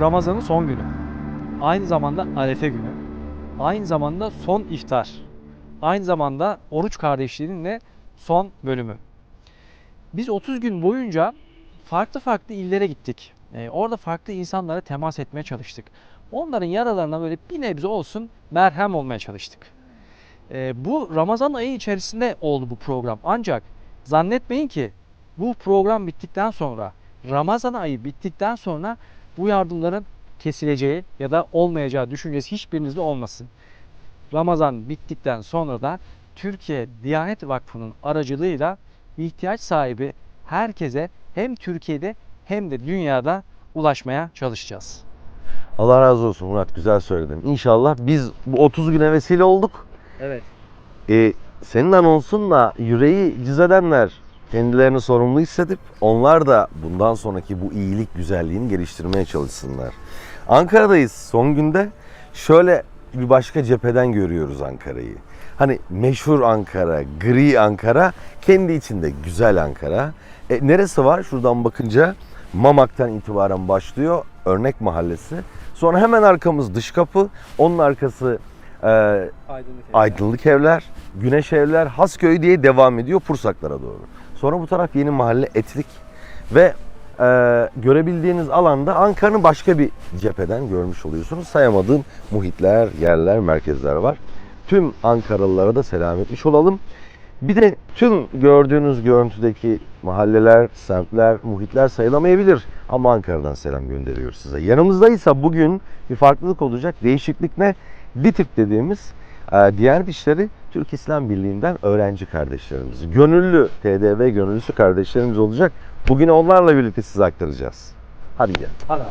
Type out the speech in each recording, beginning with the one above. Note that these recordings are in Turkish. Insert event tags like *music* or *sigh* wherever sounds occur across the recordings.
Ramazan'ın son günü. Aynı zamanda Arefe günü. Aynı zamanda son iftar. Aynı zamanda oruç kardeşliğinin de son bölümü. Biz 30 gün boyunca farklı farklı illere gittik. Ee, orada farklı insanlara temas etmeye çalıştık. Onların yaralarına böyle bir nebze olsun merhem olmaya çalıştık. Ee, bu Ramazan ayı içerisinde oldu bu program. Ancak zannetmeyin ki bu program bittikten sonra, Ramazan ayı bittikten sonra bu yardımların kesileceği ya da olmayacağı düşüncesi hiçbirinizde olmasın. Ramazan bittikten sonra da Türkiye Diyanet Vakfı'nın aracılığıyla ihtiyaç sahibi herkese hem Türkiye'de hem de dünyada ulaşmaya çalışacağız. Allah razı olsun Murat güzel söyledin. İnşallah biz bu 30 güne vesile olduk. Evet. Ee, senin anonsunla yüreği cız edenler kendilerini sorumlu hissedip onlar da bundan sonraki bu iyilik güzelliğini geliştirmeye çalışsınlar. Ankara'dayız son günde. Şöyle bir başka cepheden görüyoruz Ankara'yı. Hani meşhur Ankara, gri Ankara, kendi içinde güzel Ankara. E, neresi var? Şuradan bakınca Mamak'tan itibaren başlıyor. Örnek mahallesi. Sonra hemen arkamız dış kapı. Onun arkası e, Aydınlık Evler, Güneş Evler, Hasköy diye devam ediyor Pursaklara doğru. Sonra bu taraf yeni mahalle Etlik ve e, görebildiğiniz alanda Ankara'nın başka bir cepheden görmüş oluyorsunuz. Sayamadığım muhitler, yerler, merkezler var. Tüm Ankaralılara da selam etmiş olalım. Bir de tüm gördüğünüz görüntüdeki mahalleler, semtler, muhitler sayılamayabilir. Ama Ankara'dan selam gönderiyoruz size. Yanımızdaysa bugün bir farklılık olacak. Değişiklik ne? DİTİP dediğimiz e, Diyanet İşleri Türk İslam Birliği'nden öğrenci kardeşlerimiz. Gönüllü, TDV gönüllüsü kardeşlerimiz olacak. Bugün onlarla birlikte size aktaracağız. Hadi gel. Hadi.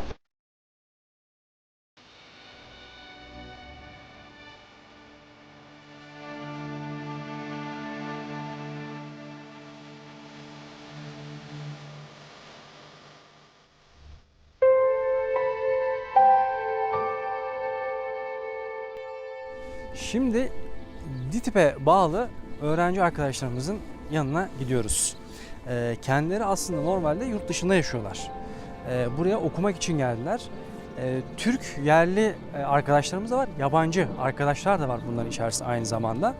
Şimdi DİTİP'e bağlı öğrenci arkadaşlarımızın yanına gidiyoruz. Ee, kendileri aslında normalde yurt dışında yaşıyorlar. Ee, buraya okumak için geldiler. Ee, Türk yerli e, arkadaşlarımız da var, yabancı arkadaşlar da var bunların içerisinde aynı zamanda.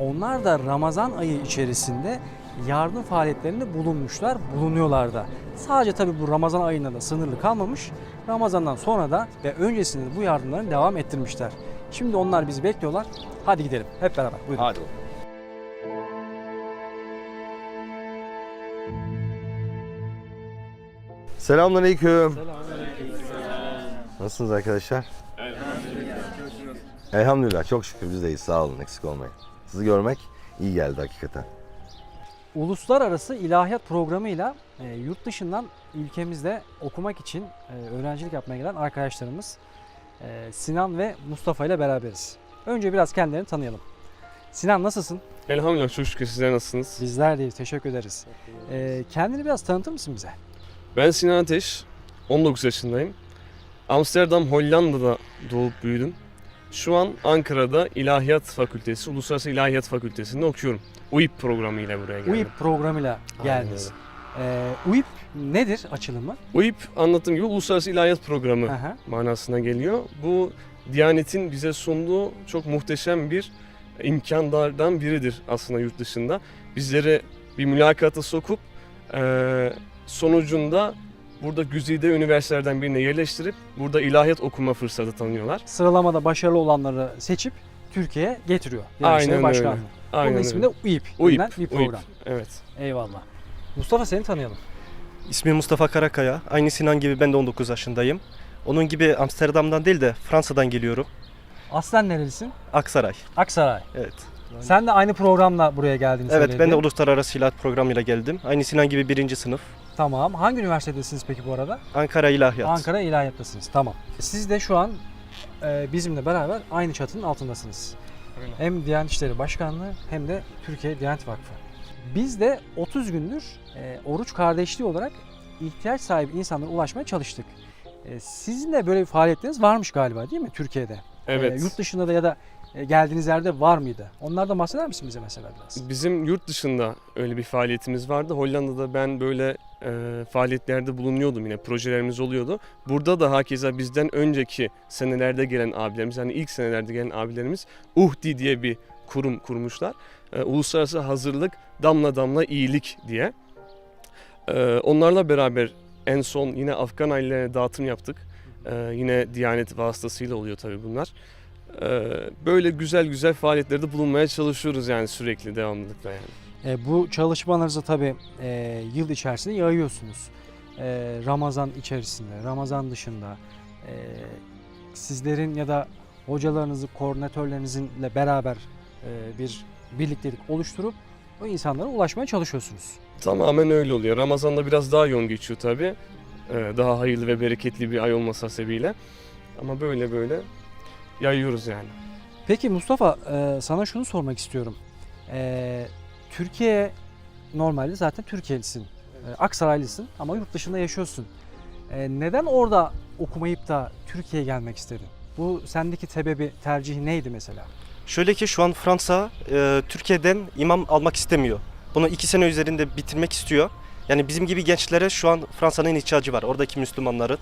Onlar da Ramazan ayı içerisinde yardım faaliyetlerinde bulunmuşlar, bulunuyorlar da. Sadece tabi bu Ramazan ayında da sınırlı kalmamış. Ramazan'dan sonra da ve öncesinde de bu yardımlarını devam ettirmişler. Şimdi onlar bizi bekliyorlar. Hadi gidelim hep beraber. Buyurun. Hadi. Selamünaleyküm. Nasılsınız arkadaşlar? Elhamdülillah. Çok şükür biz deyiz. Sağ olun. Eksik olmayın. Sizi görmek iyi geldi hakikaten. Uluslararası ilahiyat programıyla e, yurt dışından ülkemizde okumak için e, öğrencilik yapmaya gelen arkadaşlarımız e, Sinan ve Mustafa ile beraberiz. Önce biraz kendilerini tanıyalım. Sinan nasılsın? Elhamdülillah çok şükür sizler nasılsınız? Bizler deyiz. Teşekkür ederiz. E, kendini biraz tanıtır mısın bize? Ben Sinan Ateş, 19 yaşındayım. Amsterdam, Hollanda'da doğup büyüdüm. Şu an Ankara'da İlahiyat Fakültesi, Uluslararası İlahiyat Fakültesi'nde okuyorum. UİP programıyla buraya geldim. UİP programıyla geldiniz. E, UİP nedir açılımı? UİP anlattığım gibi Uluslararası İlahiyat Programı hı. manasına geliyor. Bu Diyanet'in bize sunduğu çok muhteşem bir imkanlardan biridir aslında yurt dışında. Bizleri bir mülakata sokup eee, sonucunda burada güzide üniversitelerden birine yerleştirip burada ilahiyat okuma fırsatı tanıyorlar. Sıralamada başarılı olanları seçip Türkiye'ye getiriyor. Aynen öyle. Başkanlığı. Aynen Bunun ismi de. UİP. UİP, bir UİP. program. Evet. Eyvallah. Mustafa seni tanıyalım. İsmim Mustafa Karakaya. Aynı Sinan gibi ben de 19 yaşındayım. Onun gibi Amsterdam'dan değil de Fransa'dan geliyorum. Aslen nerelisin? Aksaray. Aksaray. Evet. Sen de aynı programla buraya geldiğini Evet söyledin. ben de uluslararası ilahiyat programıyla geldim. Aynı Sinan gibi birinci sınıf. Tamam. Hangi üniversitedesiniz peki bu arada? Ankara İlahiyat. Ankara İlahiyat'tasınız. Tamam. Siz de şu an e, bizimle beraber aynı çatının altındasınız. Öyle. Hem Diyanet İşleri Başkanlığı hem de Türkiye Diyanet Vakfı. Biz de 30 gündür e, oruç kardeşliği olarak ihtiyaç sahibi insanlara ulaşmaya çalıştık. E, sizin de böyle bir faaliyetleriniz varmış galiba değil mi Türkiye'de? Evet. E, yurt dışında da ya da e, geldiğiniz yerde var mıydı? Onlardan bahseder misin bize mesela biraz? Bizim yurt dışında öyle bir faaliyetimiz vardı. Hollanda'da ben böyle e, faaliyetlerde bulunuyordum yine projelerimiz oluyordu. Burada da hakeza bizden önceki senelerde gelen abilerimiz yani ilk senelerde gelen abilerimiz UHDI diye bir kurum kurmuşlar. E, Uluslararası Hazırlık Damla Damla İyilik diye. E, onlarla beraber en son yine Afgan ailelerine dağıtım yaptık. E, yine Diyanet vasıtasıyla oluyor tabii bunlar. E, böyle güzel güzel faaliyetlerde bulunmaya çalışıyoruz yani sürekli devamlılıkla yani. E, bu çalışmalarınızı tabii e, yıl içerisinde yayıyorsunuz. E, Ramazan içerisinde, Ramazan dışında e, sizlerin ya da hocalarınızı, koordinatörlerinizle beraber e, bir birliktelik oluşturup o insanlara ulaşmaya çalışıyorsunuz. Tamamen öyle oluyor. Ramazan'da biraz daha yoğun geçiyor tabii. Ee, daha hayırlı ve bereketli bir ay olması hasebiyle. Ama böyle böyle yayıyoruz yani. Peki Mustafa e, sana şunu sormak istiyorum. E, Türkiye normalde zaten Türkiye'lisin. E, Aksaraylısın ama yurt dışında yaşıyorsun. E, neden orada okumayıp da Türkiye'ye gelmek istedin? Bu sendeki sebebi, tercihi neydi mesela? Şöyle ki şu an Fransa e, Türkiye'den imam almak istemiyor. Bunu iki sene üzerinde bitirmek istiyor. Yani bizim gibi gençlere şu an Fransa'nın ihtiyacı var. Oradaki Müslümanların.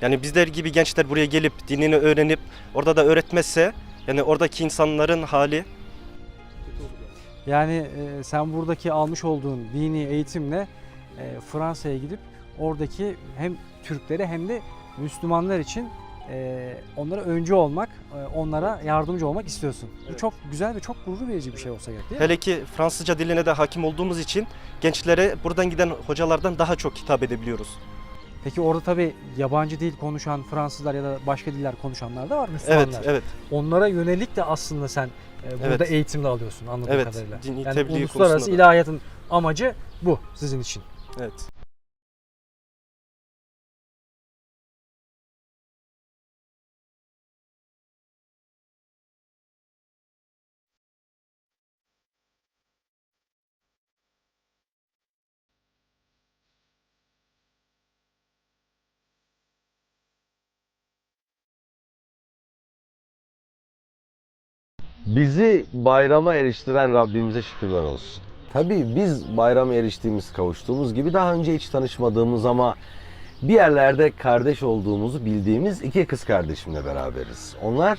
Yani bizler gibi gençler buraya gelip dinini öğrenip orada da öğretmezse yani oradaki insanların hali Yani e, sen buradaki almış olduğun dini eğitimle e, Fransa'ya gidip oradaki hem Türklere hem de Müslümanlar için e, onlara öncü olmak, e, onlara yardımcı olmak istiyorsun. Bu çok güzel ve çok gurur verici bir şey olsa gerek değil mi? hele ki Fransızca diline de hakim olduğumuz için gençlere buradan giden hocalardan daha çok hitap edebiliyoruz. Peki orada tabii yabancı dil konuşan Fransızlar ya da başka diller konuşanlar da var Müslümanlar. Evet, evet. Onlara yönelik de aslında sen e, burada Evet. eğitimle alıyorsun anladığım Evet, kadarıyla. dini Yani tebliğ uluslararası konusunda da. ilahiyatın amacı bu sizin için. Evet. Bizi bayrama eriştiren Rabbimize şükürler olsun. Tabii biz bayrama eriştiğimiz, kavuştuğumuz gibi daha önce hiç tanışmadığımız ama bir yerlerde kardeş olduğumuzu bildiğimiz iki kız kardeşimle beraberiz. Onlar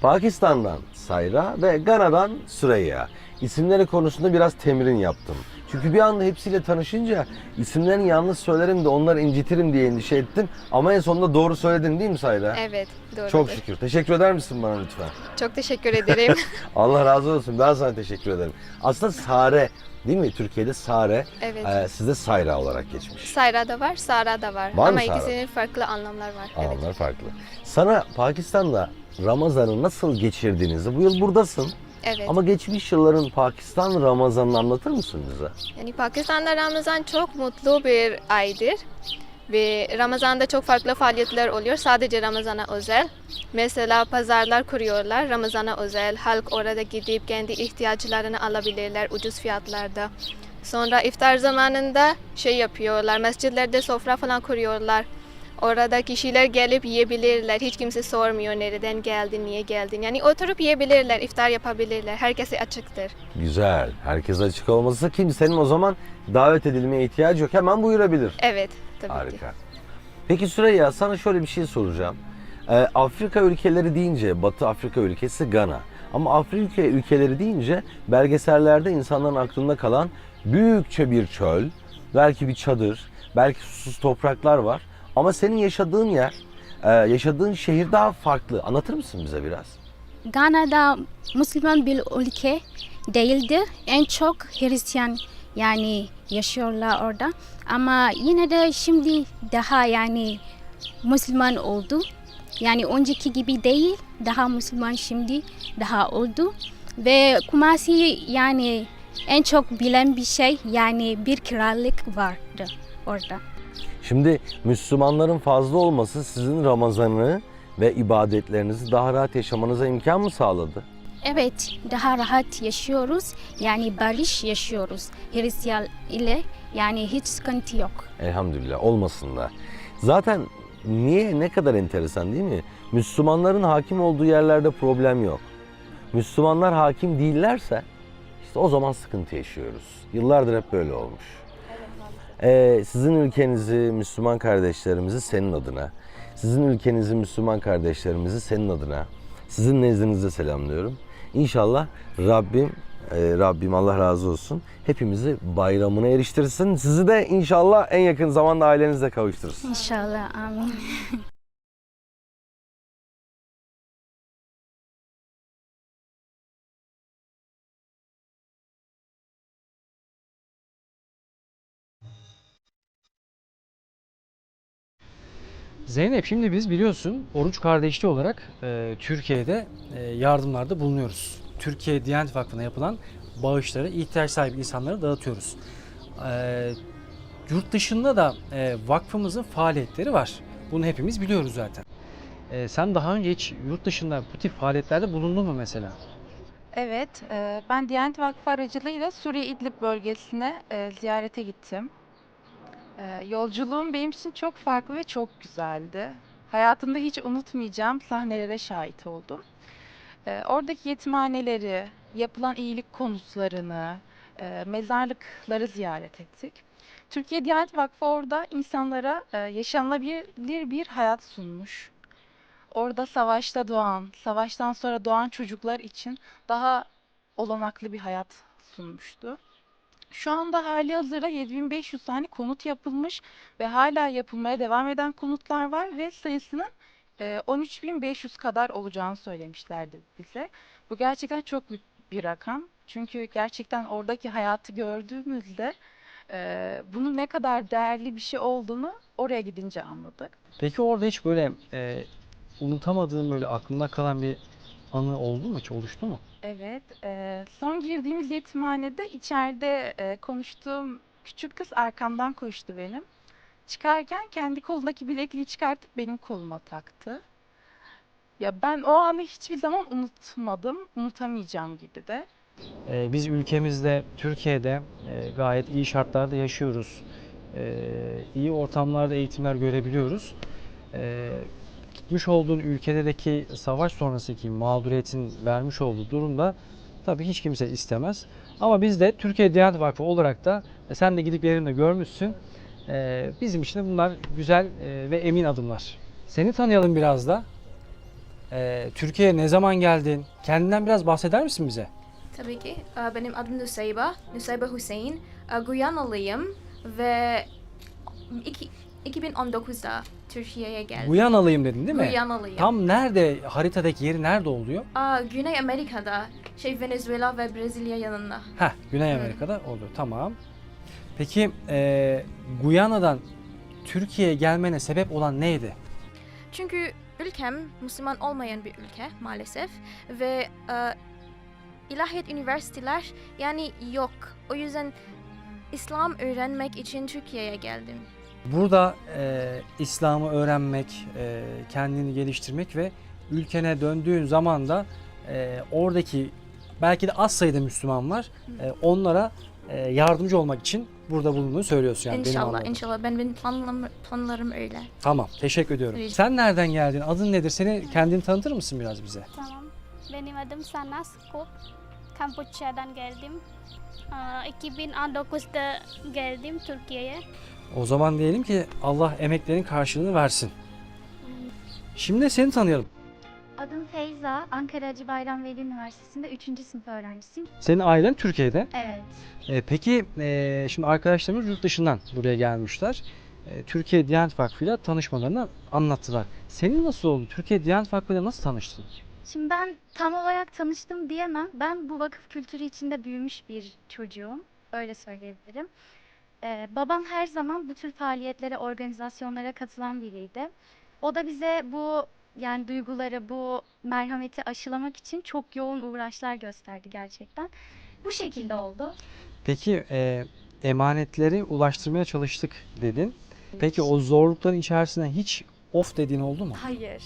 Pakistan'dan Sayra ve Gana'dan Süreyya. İsimleri konusunda biraz temrin yaptım. Çünkü bir anda hepsiyle tanışınca isimlerini yanlış söylerim de onları incitirim diye endişe ettim. Ama en sonunda doğru söyledin değil mi Sayra? Evet, doğru. Çok şükür. Teşekkür eder misin bana lütfen? Çok teşekkür ederim. *laughs* Allah razı olsun. Ben sana teşekkür ederim. Aslında Sare değil mi? Türkiye'de Sare, evet. e, sizde Sayra olarak geçmiş. Sayra da var, Sara da var. Var mı Ama Sara? ikisinin farklı anlamlar var. Evet. Anlamlar farklı. Sana Pakistan'da Ramazan'ı nasıl geçirdiğinizi, bu yıl buradasın Evet. ama geçmiş yılların Pakistan Ramazan'ını anlatır mısın bize? Yani Pakistan'da Ramazan çok mutlu bir aydır. Ve Ramazan'da çok farklı faaliyetler oluyor. Sadece Ramazan'a özel. Mesela pazarlar kuruyorlar Ramazan'a özel. Halk orada gidip kendi ihtiyaçlarını alabilirler ucuz fiyatlarda. Sonra iftar zamanında şey yapıyorlar. Mescitlerde sofra falan kuruyorlar. Orada kişiler gelip yiyebilirler. Hiç kimse sormuyor nereden geldin, niye geldin. Yani oturup yiyebilirler, iftar yapabilirler. Herkese açıktır. Güzel. Herkes açık olması kimsenin o zaman davet edilmeye ihtiyacı yok. Hemen buyurabilir. Evet, tabii ki. Harika. Peki Süreyya sana şöyle bir şey soracağım. Ee, Afrika ülkeleri deyince Batı Afrika ülkesi Gana. Ama Afrika ülkeleri deyince belgesellerde insanların aklında kalan büyükçe bir çöl, belki bir çadır, belki susuz topraklar var. Ama senin yaşadığın yer, e, yaşadığın şehir daha farklı. Anlatır mısın bize biraz? Gana'da Müslüman bir ülke değildi. En çok Hristiyan yani yaşıyorlar orada. Ama yine de şimdi daha yani Müslüman oldu. Yani önceki gibi değil. Daha Müslüman şimdi daha oldu. Ve Kumasi yani en çok bilen bir şey yani bir krallık vardı orada. Şimdi Müslümanların fazla olması sizin Ramazan'ı ve ibadetlerinizi daha rahat yaşamanıza imkan mı sağladı? Evet, daha rahat yaşıyoruz. Yani barış yaşıyoruz Hristiyan ile. Yani hiç sıkıntı yok. Elhamdülillah olmasın da. Zaten niye ne kadar enteresan değil mi? Müslümanların hakim olduğu yerlerde problem yok. Müslümanlar hakim değillerse işte o zaman sıkıntı yaşıyoruz. Yıllardır hep böyle olmuş. Ee, sizin ülkenizi, Müslüman kardeşlerimizi senin adına, sizin ülkenizi, Müslüman kardeşlerimizi senin adına, sizin nezdinizde selamlıyorum. İnşallah Rabbim, e, Rabbim Allah razı olsun, hepimizi bayramına eriştirsin. Sizi de inşallah en yakın zamanda ailenizle kavuşturursun. İnşallah amin. *laughs* Zeynep şimdi biz biliyorsun oruç kardeşliği olarak e, Türkiye'de e, yardımlarda bulunuyoruz. Türkiye Diyanet Vakfı'na yapılan bağışları ihtiyaç sahibi insanlara dağıtıyoruz. E, yurt dışında da e, vakfımızın faaliyetleri var. Bunu hepimiz biliyoruz zaten. E, sen daha önce hiç yurt dışında bu tip faaliyetlerde bulundun mu mesela? Evet, e, ben Diyanet Vakfı aracılığıyla Suriye İdlib bölgesine e, ziyarete gittim. E, Yolculuğum benim için çok farklı ve çok güzeldi. Hayatımda hiç unutmayacağım sahnelere şahit oldum. E, Oradaki yetimhaneleri, yapılan iyilik konutlarını, e, mezarlıkları ziyaret ettik. Türkiye Diyanet Vakfı orada insanlara e, yaşanılabilir bir hayat sunmuş. Orada savaşta doğan, savaştan sonra doğan çocuklar için daha olanaklı bir hayat sunmuştu. Şu anda hali hazırda 7500 tane konut yapılmış ve hala yapılmaya devam eden konutlar var ve sayısının e, 13500 kadar olacağını söylemişlerdi bize. Bu gerçekten çok büyük bir rakam. Çünkü gerçekten oradaki hayatı gördüğümüzde e, bunun ne kadar değerli bir şey olduğunu oraya gidince anladık. Peki orada hiç böyle e, unutamadığın böyle aklında kalan bir anı oldu mu hiç oluştu mu? Evet, eee, son girdiğimiz yetimhanede içeride eee, konuştuğum küçük kız arkamdan koştu benim. Çıkarken kendi kolundaki bilekliği çıkartıp benim koluma taktı. Ya ben o anı hiçbir zaman unutmadım, unutamayacağım gibi de. Ee, biz ülkemizde, Türkiye'de e, gayet iyi şartlarda yaşıyoruz. Ee, iyi ortamlarda eğitimler görebiliyoruz. Ee, gitmiş olduğun ülkedeki savaş sonrasındaki mağduriyetin vermiş olduğu durumda tabii hiç kimse istemez. Ama biz de Türkiye Diyanet Vakfı olarak da e, sen de gidip yerinde görmüşsün. Ee, bizim için de bunlar güzel e, ve emin adımlar. Seni tanıyalım biraz da. Ee, Türkiye'ye ne zaman geldin? Kendinden biraz bahseder misin bize? Tabii ki. Benim adım Nusayba. Nusayba Hüseyin. Guyanalıyım ve iki- 2019'da Türkiye'ye geldim. Guyanalıyım dedin değil mi? Guyanalıyım. Tam nerede, haritadaki yeri nerede oluyor? Aa, Güney Amerika'da, şey Venezuela ve Brezilya yanında. Heh, Güney Hı. Amerika'da oluyor. Tamam. Peki e, Guyana'dan Türkiye'ye gelmene sebep olan neydi? Çünkü ülkem Müslüman olmayan bir ülke maalesef ve e, ilahiyat üniversiteler yani yok. O yüzden İslam öğrenmek için Türkiye'ye geldim. Burada e, İslam'ı öğrenmek, e, kendini geliştirmek ve ülkene döndüğün zaman da e, oradaki belki de az sayıda Müslüman var. E, onlara e, yardımcı olmak için burada bulunduğunu söylüyorsun yani benim inşallah, anladığım. inşallah. Ben benim planlarım, planlarım öyle. Tamam, teşekkür ediyorum. Rica- Sen nereden geldin? Adın nedir? Seni kendini tanıtır mısın biraz bize? Tamam. Benim adım Sana Skop. Kamboçya'dan geldim. Aa, 2019'da geldim Türkiye'ye. O zaman diyelim ki Allah emeklerin karşılığını versin. Şimdi seni tanıyalım. Adım Feyza, Ankara Hacı Bayram Veli Üniversitesi'nde 3. sınıf öğrencisiyim. Senin ailen Türkiye'de. Evet. E, peki e, şimdi arkadaşlarımız yurt dışından buraya gelmişler. E, Türkiye Diyanet Vakfı ile tanışmalarını anlattılar. Senin nasıl oldu? Türkiye Diyanet Vakfı ile nasıl tanıştın? Şimdi ben tam olarak tanıştım diyemem. Ben bu vakıf kültürü içinde büyümüş bir çocuğum. Öyle söyleyebilirim. Ee, babam her zaman bu tür faaliyetlere, organizasyonlara katılan biriydi. O da bize bu yani duyguları, bu merhameti aşılamak için çok yoğun uğraşlar gösterdi gerçekten. Bu şekilde oldu. Peki e, emanetleri ulaştırmaya çalıştık dedin. Peki o zorlukların içerisinde hiç of dediğin oldu mu? Hayır.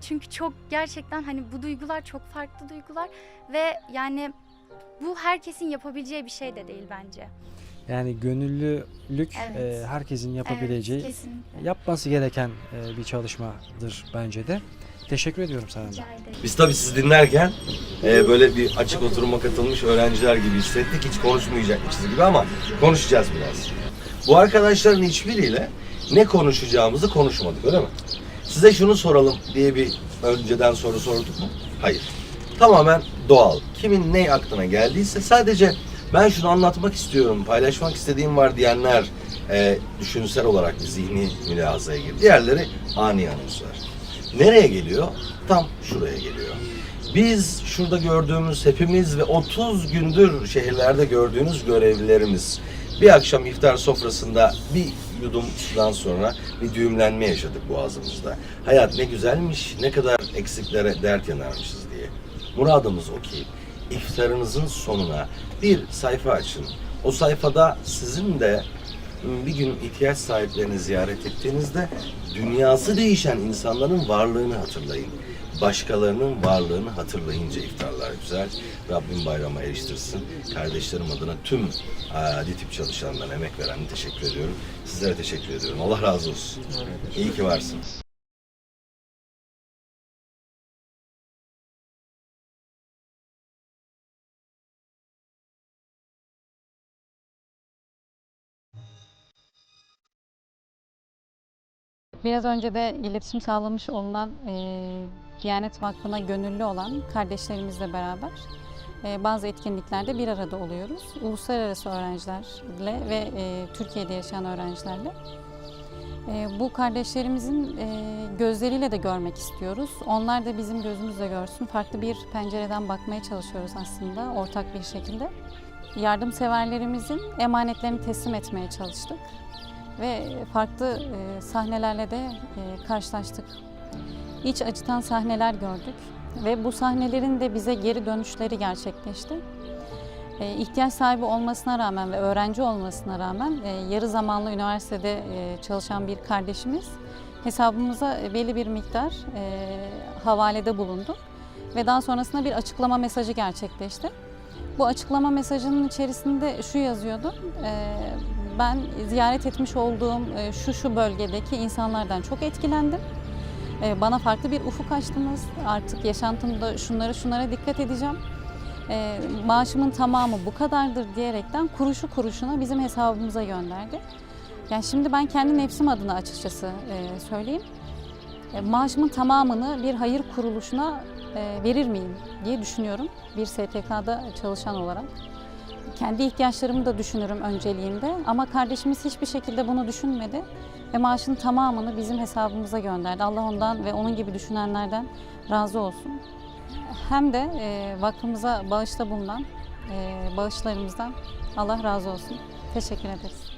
Çünkü çok gerçekten hani bu duygular çok farklı duygular ve yani bu herkesin yapabileceği bir şey de değil bence. Yani gönüllülük Evet. e, herkesin yapabileceği, Evet, kesinlikle. yapması gereken e, bir çalışmadır bence de. Teşekkür ediyorum sana. Biz tabii sizi dinlerken e, böyle bir açık oturuma katılmış öğrenciler gibi hissettik. Hiç konuşmayacakmışız gibi ama konuşacağız biraz. Bu arkadaşların hiçbiriyle ne konuşacağımızı konuşmadık öyle mi? Size şunu soralım diye bir önceden soru sorduk mu? Hayır. Tamamen doğal. Kimin ne aklına geldiyse sadece ben şunu anlatmak istiyorum, paylaşmak istediğim var diyenler e, düşünsel olarak bir zihni mülazaya girdi. Diğerleri ani anonslar. Nereye geliyor? Tam şuraya geliyor. Biz şurada gördüğümüz hepimiz ve 30 gündür şehirlerde gördüğünüz görevlilerimiz bir akşam iftar sofrasında bir yudum sudan sonra bir düğümlenme yaşadık boğazımızda. Hayat ne güzelmiş, ne kadar eksiklere dert yanarmışız diye. Muradımız o ki iftarınızın sonuna bir sayfa açın. O sayfada sizin de bir gün ihtiyaç sahiplerini ziyaret ettiğinizde dünyası değişen insanların varlığını hatırlayın. Başkalarının varlığını hatırlayınca iftarlar güzel. Rabbim bayrama eriştirsin. Kardeşlerim adına tüm adi tip çalışanlarına emek veren teşekkür ediyorum. Sizlere teşekkür ediyorum. Allah razı olsun. İyi ki varsınız. Biraz önce de iletişim sağlamış olunan e, Diyanet Vakfı'na gönüllü olan kardeşlerimizle beraber e, bazı etkinliklerde bir arada oluyoruz. Uluslararası öğrencilerle ve e, Türkiye'de yaşayan öğrencilerle. E, bu kardeşlerimizin e, gözleriyle de görmek istiyoruz. Onlar da bizim gözümüzle görsün. Farklı bir pencereden bakmaya çalışıyoruz aslında ortak bir şekilde. Yardımseverlerimizin emanetlerini teslim etmeye çalıştık ve farklı e, sahnelerle de e, karşılaştık. İç acıtan sahneler gördük ve bu sahnelerin de bize geri dönüşleri gerçekleşti. E, ihtiyaç sahibi olmasına rağmen ve öğrenci olmasına rağmen e, yarı zamanlı üniversitede e, çalışan bir kardeşimiz hesabımıza belli bir miktar e, havalede bulundu ve daha sonrasında bir açıklama mesajı gerçekleşti. Bu açıklama mesajının içerisinde şu yazıyordu. e, ben ziyaret etmiş olduğum e, şu şu bölgedeki insanlardan çok etkilendim. E, Bana farklı bir ufuk açtınız. Artık yaşantımda şunlara şunlara dikkat edeceğim. E, Maaşımın tamamı bu kadardır diyerekten kuruşu kuruşuna bizim hesabımıza gönderdi. Yani şimdi ben kendi nefsim adına açıkçası söyleyeyim. Maaşımın tamamını bir hayır kuruluşuna verir miyim diye düşünüyorum. Bir STK'da çalışan olarak. Kendi ihtiyaçlarımı da düşünürüm önceliğinde ama kardeşimiz hiçbir şekilde bunu düşünmedi ve maaşın tamamını bizim hesabımıza gönderdi. Allah ondan ve onun gibi düşünenlerden razı olsun. Hem de e, vakfımıza bağışta bulunan e, bağışlarımızdan Allah razı olsun. Teşekkür ederiz.